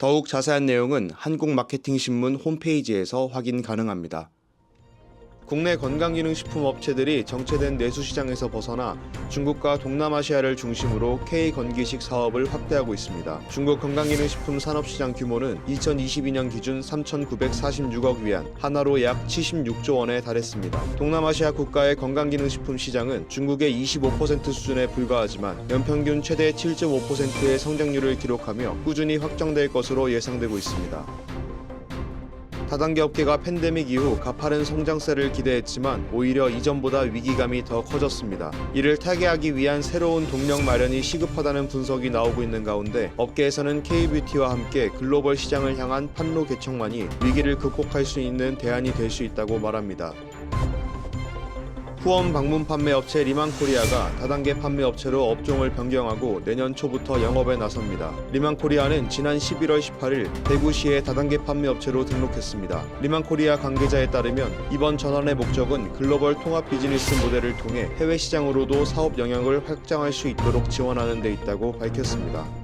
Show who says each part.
Speaker 1: 더욱 자세한 내용은 한국마케팅신문 홈페이지에서 확인 가능합니다. 국내 건강기능식품 업체들이 정체된 내수시장에서 벗어나 중국과 동남아시아를 중심으로 K 건기식 사업을 확대하고 있습니다. 중국 건강기능식품 산업시장 규모는 2022년 기준 3,946억 위안, 하나로 약 76조 원에 달했습니다. 동남아시아 국가의 건강기능식품 시장은 중국의 25% 수준에 불과하지만 연평균 최대 7.5%의 성장률을 기록하며 꾸준히 확정될 것으로 예상되고 있습니다. 다단계 업계가 팬데믹 이후 가파른 성장세를 기대했지만 오히려 이전보다 위기감이 더 커졌습니다. 이를 타개하기 위한 새로운 동력 마련이 시급하다는 분석이 나오고 있는 가운데 업계에서는 K뷰티와 함께 글로벌 시장을 향한 판로 개척만이 위기를 극복할 수 있는 대안이 될 수 있다고 말합니다. 후원 방문 판매 업체 리만코리아가 다단계 판매 업체로 업종을 변경하고 내년 초부터 영업에 나섭니다. 리만코리아는 지난 11월 18일 대구시의 다단계 판매 업체로 등록했습니다. 리만코리아 관계자에 따르면 이번 전환의 목적은 글로벌 통합 비즈니스 모델을 통해 해외 시장으로도 사업 영역을 확장할 수 있도록 지원하는 데 있다고 밝혔습니다.